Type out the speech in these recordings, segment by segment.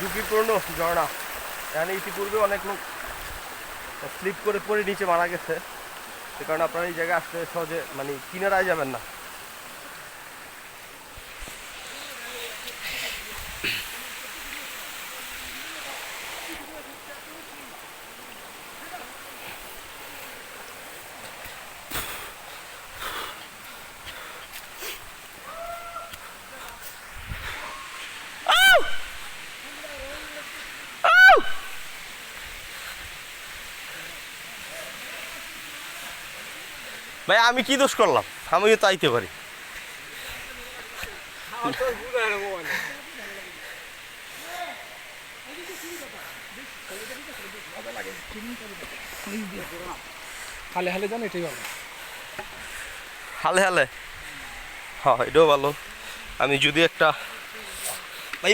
ঝুঁকিপূর্ণ ঝর্ণা এখানে ইতিপূর্বে অনেক লোক স্লিপ করে পড়ে নিচে মারা গেছে। সে কারণে আপনারা এই জায়গায় আসতে সহজে মানে কিনারায় যাবেন না। ভাই আমি কি দোষ করলাম? আমিও তো আইতে পারি। হালে হালে এটাই ভালো। হালে হালে? হ্যাঁ এটাও ভালো। আমি যদি একটা ভাই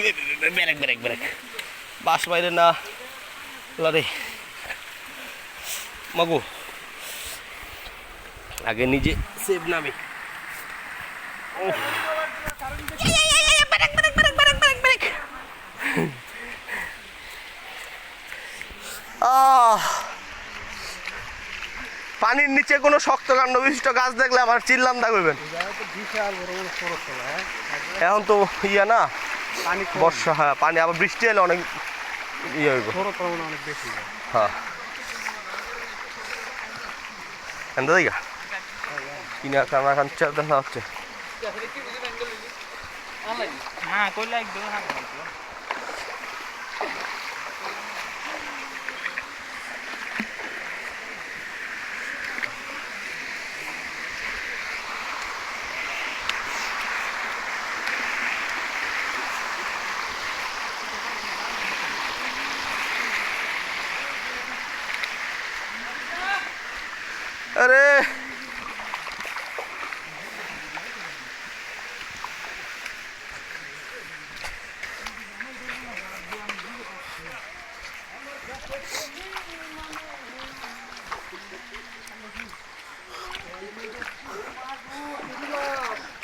ব্রেক ব্রেক ব্রেক বাস বাইরে না। লারে মাগো। আগে নিজে সেভ নামি। পানির নিচে কোনো শক্ত কাণ্ড বিশিষ্ট গাছ দেখলে আমার চিল্লাম দা করবেন এখন তো ইয়া না পানি বর্ষা হ্যাঁ পানি আবার বৃষ্টি এলে অনেক ইয়ে হইব। খরচ অনেক বেশি। হ্যাঁ। দেখা কিনা কানা কাঞ্চা দেখা হচ্ছে হ্যাঁ কইলা একদম হ্যাঁ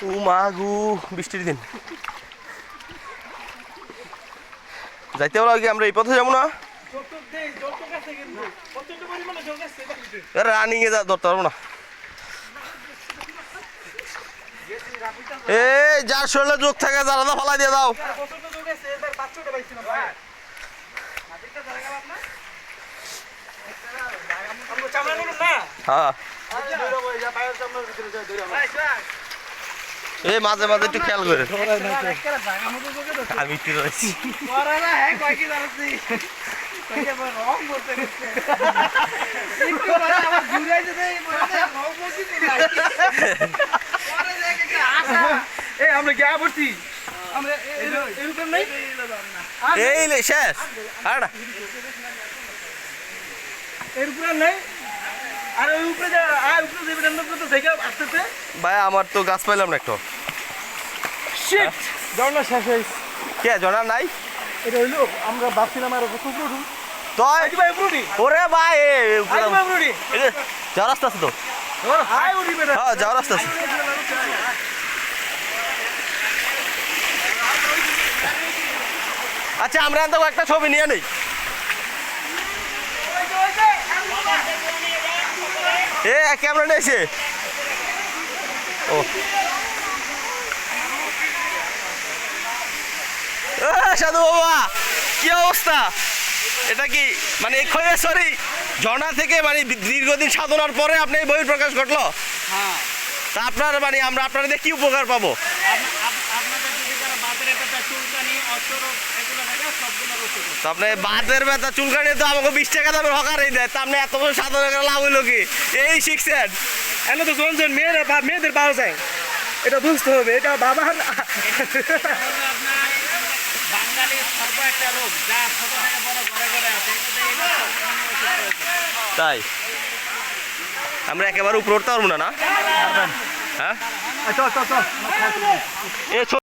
ও মা গু বৃষ্টির দিন। যাইতে কি আমরা এই পথে যাব না। রানিং এ যা, ধরতে পারব না। এই যার শরীরে যোগ থাকে যারা দা ফালাই দিয়ে দাও। হ্যাঁ। এই মাঝে মাঝে একটু খেয়াল করে। আমি একটু রয়েছি। আমরা গিয়া পড়ছি। এই লে শেষ। আর এর উপরে নেই? আর উপরে আর উপরে যে বেদান্ত তো থেকে আসতেছে ভাই আমার তো গাছ পাইলাম না একটু। শিট ঝর্ণা শেষ হয়েছে। কে জানা নাই? এটা হইল আমরা ভাবছিলাম আর কত উপরে উঠুন ভাই উপরে উঠি ওরে ভাই উপরে উঠি যাওয়ার রাস্তা আছে তো। হ্যাঁ যাওয়ার রাস্তা আছে। আচ্ছা আমরা তো একটা ছবি নিয়ে নেই। এ ক্যামেরা নিয়েছে ও এ, সাধু বাবা কি অবস্থা? এটা কি মানে সরি ঝর্ণা থেকে মানে দীর্ঘদিন সাধনার পরে আপনি এই বই প্রকাশ ঘটলো? হ্যাঁ। তা আপনার মানে আমরা আপনাদের দিয়ে কি উপকার পাবো? আপনাদের যদি যারা বাতের একটা চুলকানি অশ্বরোগ এগুলো থাকে সবগুলো ওষুধ তো আপনি বাতের ব্যথা চুলকানি তো আমাকে বিশ টাকা দামের হকারই দেয়। তা আপনি এত বড় সাধনা করে লাভ হইল কি? এই শিখছেন? এনে তো জন জন মেয়েরা মেয়েদের পাওয়া যায় এটা বুঝতে হবে এটা বাবার তাই? আমরা একেবারে উপরে উঠতে পারব না না? হ্যাঁ? এ